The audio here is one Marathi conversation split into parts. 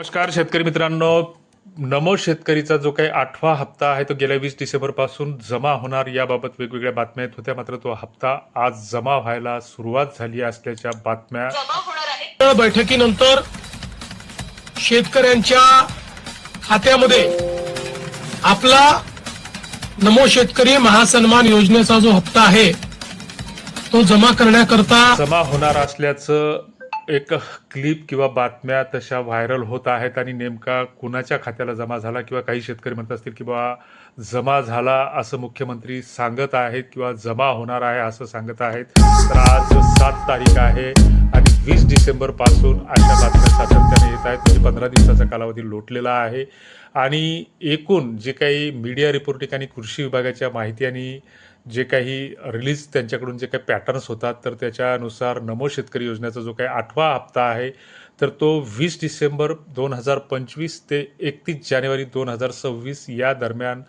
नमस्कार शेतकरी मित्रांनो. नमो शेतकरीचा जो काही आठवा हप्ता आहे तो गेल्या वीस डिसेंबरपासून जमा होणार याबाबत वेगवेगळ्या बातम्या येत होत्या मात्र तो हप्ता आज जमा व्हायला सुरुवात झाली असल्याच्या बातम्या. बैठकीनंतर शेतकऱ्यांच्या खात्यामध्ये आपला नमो शेतकरी महासन्मान योजनेचा जो हप्ता आहे तो जमा करण्याकरता जमा होणार असल्याचं एक क्लिप किंवा बातम्या तशा व्हायरल होत आहेत आणि नेमका कुणाच्या खात्याला जमा झाला किंवा काही शेतकरी म्हणत असतील किंवा जमा झाला असं मुख्यमंत्री सांगत आहेत किंवा जमा होणार आहे असं सांगत आहेत. तर आज सात तारीख आहे आणि वीस डिसेंबरपासून अशा बातम्या सातत्याने येत आहेत. म्हणजे पंधरा दिवसाचा कालावधी लोटलेला आहे. आणि एकूण जे काही मीडिया रिपोर्टिंग आणि कृषी विभागाच्या माहिती आणि जे काही रिलीज त्यांच्याकडून जे काही पॅटर्न्स होतात तर त्याच्यानुसार नमो शेतकरी योजनेचा जो काही आठवा हप्ता आहे तर तो वीस डिसेंबर दोन हजार पंचवीस ते एकतीस जानेवारी दोन हजार सव्वीस या दरम्यान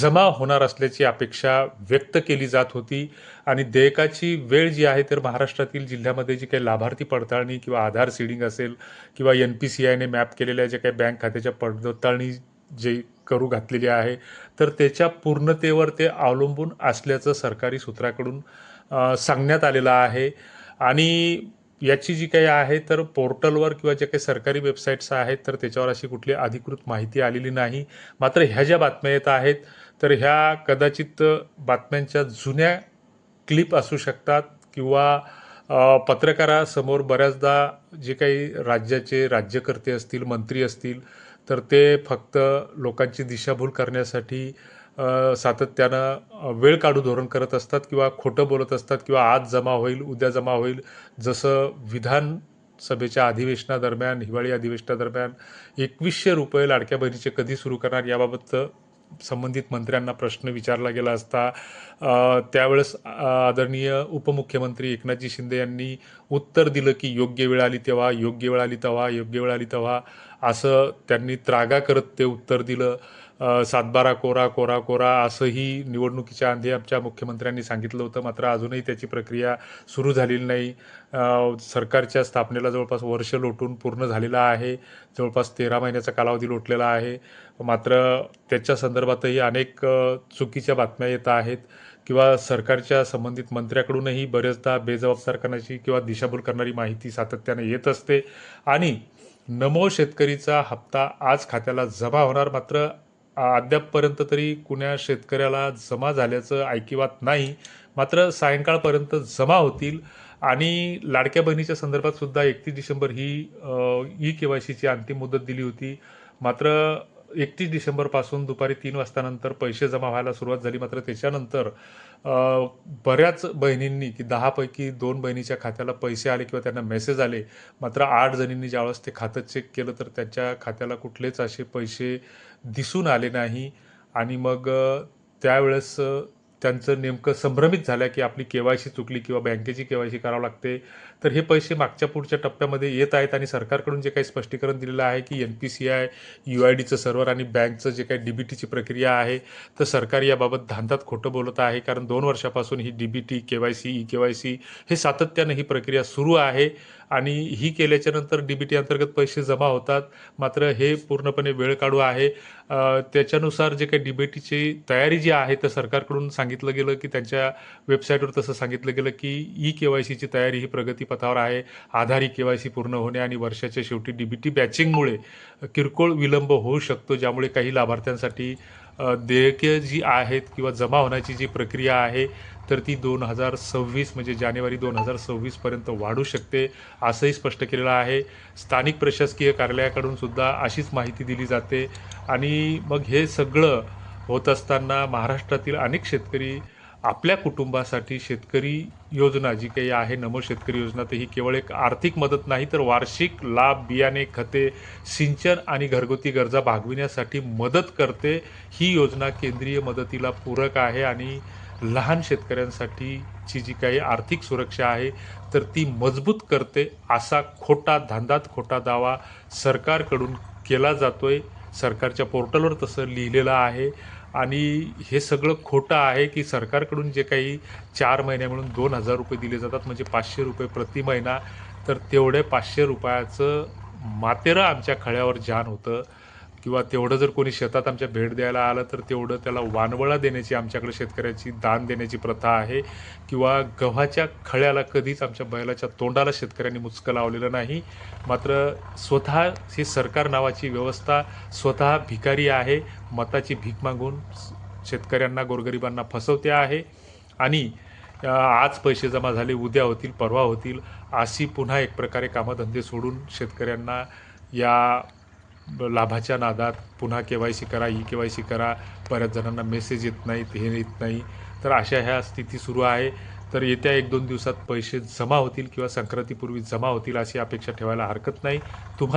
जमा होणार असल्याची अपेक्षा व्यक्त केली जात होती. आणि देयकाची वेळ जी आहे तर महाराष्ट्रातील जिल्ह्यामध्ये जी काही लाभार्थी पडताळणी किंवा आधार सीडिंग असेल किंवा एन पी सी आयने मॅप केलेल्या जे काही बँक खात्याच्या पडताळणी जे करू घातलेली आहे. तर त्याच्या पूर्णतेवर ते अवलंबून असल्याचं सरकारी सूत्राकडून सांगण्यात आलेलं आहे. आणि याची जी काही आहे तर पोर्टलवर किंवा जे काही सरकारी वेबसाईट्स आहेत तर त्याच्यावर अशी कुठली अधिकृत माहिती आलेली नाही. मात्र ह्या ज्या बातम्या येत आहेत तर ह्या कदाचित बातम्यांच्या जुन्या क्लिप असू शकतात किंवा पत्रकारासमोर बऱ्याचदा जे काही राज्याचे राज्यकर्ते असतील मंत्री असतील तर ते फक्त लोकांची दिशाभूल करण्यासाठी सातत्यानं वेळ काढू धोरण करत असतात किंवा खोटं बोलत असतात किंवा आज जमा होईल उद्या जमा होईल. जसं विधानसभेच्या अधिवेशनादरम्यान हिवाळी अधिवेशनादरम्यान एकवीसशे रुपये लाडक्या बहिणीचे कधी सुरू करणार याबाबत संबंधित मंत्र्यांना प्रश्न विचारला गेला असता त्यावेळेस आदरणीय उपमुख्यमंत्री एकनाथजी शिंदे यांनी उत्तर दिलं की योग्य वेळ आली तेव्हा योग्य वेळ आली तेव्हा योग्य वेळ आली तेव्हा असं त्यांनी त्रागा करत ते उत्तर दिलं. सातबारा कोरा कोरा कोरा असंही निवडणुकीच्या आधी आमच्या मुख्यमंत्र्यांनी सांगितलं होतं. मात्र अजूनही त्याची प्रक्रिया सुरू झालेली नाही. सरकारच्या स्थापनेला जवळपास वर्ष लोटून पूर्ण झालेलं आहे. जवळपास तेरा महिन्याचा कालावधी लोटलेला आहे. मात्र त्याच्या संदर्भातही अनेक चुकीच्या बातम्या येत आहेत किंवा सरकारच्या संबंधित मंत्र्याकडूनही बरेचदा बेजबाबदारपणाची किंवा दिशाभूल करणारी माहिती सातत्याने येत असते. आणि नमो शेतकरीचा हप्ता आज खात्याला जमा होणार. मात्र अद्यापपर्यंत तरी कुण्या शेतकऱ्याला जमा झाल्याचं ऐकिवात नाही. मात्र सायंकाळपर्यंत जमा होतील. आणि लाडक्या बहिणीच्या संदर्भात सुद्धा एकतीस डिसेंबर ही ई के वाय सीची अंतिम मुदत दिली होती. मात्र एकतीस डिसेंबरपासून दुपारी तीन वाजतानंतर पैसे जमा व्हायला सुरुवात झाली. मात्र त्याच्यानंतर बऱ्याच बहिणींनी की दहापैकी दोन बहिणीच्या खात्याला पैसे आले किंवा त्यांना मेसेज आले. मात्र आठ जणींनी ज्यावेळेस ते खातं चेक केलं तर त्यांच्या खात्याला कुठलेच असे पैसे दिसून आले नाही. आणि मग त्यावेळेस त्यांचं नेमकं संभ्रमित झाल्या की आपली के वाय सी चुकली किंवा बँकेची के वाय सी करावं लागते. तर हे पैसे मागच्या पुढच्या टप्प्यामध्ये येत आहेत आणि सरकारकडून जे काही स्पष्टीकरण दिलेलं आहे की N P C I U I डीचं server आणि बँकचं जे काही डी बी टीची प्रक्रिया आहे तर सरकार याबाबत धांदात खोटं बोलत आहे. कारण दोन वर्षापासून ही D B T K Y C E K Y C हे सातत्यानं ही प्रक्रिया सुरू आहे. आणि ही केल्याच्यानंतर डी बी टी अंतर्गत पैसे जमा होतात. मात्र हे पूर्णपणे वेळ काढू आहे. त्याच्यानुसार जे काही डी बी टीची तयारी जी आहे तर सरकारकडून सांगितलं गेलं की त्यांच्या वेबसाईटवर तसं सांगितलं गेलं की ई के वाय सीची तयारी ही प्रगतीपथावर आहे. Aadhaar E K Y C पूर्ण होणे आणि वर्षाच्या शेवटी डी बी टी बॅचिंगमुळे किरकोळ विलंब होऊ शकतो ज्यामुळे काही लाभार्थ्यांसाठी देयके जी आहेत किंवा जमा होण्याची जी प्रक्रिया आहे तर ती दोन हजार सव्वीस म्हणजे जानेवारी दोन हजार सव्वीसपर्यंत वाढू शकते असंही स्पष्ट केलेलं आहे. स्थानिक प्रशासकीय कार्यालयाकडून सुद्धा अशीच माहिती दिली जाते. आणि मग हे सगळं होत असताना महाराष्ट्रातील अनेक शेतकरी आपल्या कुटुंबासाठी शेतकरी योजना जी काही आहे नमो शेतकरी योजना तर ही केवळ एक आर्थिक मदत नाही तर वार्षिक लाभ बियाणे खते सिंचन आणि घरगुती गरजा भागविण्यासाठी मदत करते. ही योजना केंद्रीय मदतीला पूरक आहे आणि लहान शेतकऱ्यांसाठीची जी काही आर्थिक सुरक्षा आहे तर ती मजबूत करते असा खोटा धांदात खोटा दावा सरकारकडून केला जातोय. सरकारच्या पोर्टलवर तसं लिहिलेलं आहे. आणि हे सगळं खोटं आहे की सरकारकडून जे काही चार महिन्या मिळून दोन हजार रुपये दिले जातात म्हणजे पाचशे रुपये प्रति महिना तर तेवढे पाचशे रुपयाचं मातेरं आमच्या खळ्यावर जाण होतं. किंवा तेवढं जर कोणी शेतात आमच्या भेट द्यायला आलं तर तेवढं त्याला वानवळा देण्याची आमच्याकडे शेतकऱ्याची दान देण्याची प्रथा आहे. किंवा गव्हाच्या खळ्याला कधीच आमच्या बैलाच्या तोंडाला शेतकऱ्यांनी मुचकं लावलेलं नाही. मात्र स्वतः ही सरकार नावाची व्यवस्था स्वतः भिकारी आहे मताची भीक मागून शेतकऱ्यांना गोरगरिबांना फसवते आहे. आणि आज पैसे जमा झाले उद्या होतील परवा होतील अशी पुन्हा एक प्रकारे कामधंदे सोडून शेतकऱ्यांना या लाभाच्या नादात पुन्हा के वाय सी करा ई के वाय सी करा बऱ्याच जणांना मेसेज येत नाहीत हे येत नाही. तर अशा ह्या स्थिती सुरू आहे. तर येत्या एक दोन दिवसात पैसे जमा होतील किंवा संक्रांतीपूर्वी जमा होतील अशी अपेक्षा ठेवायला हरकत नाही. तुम्हाला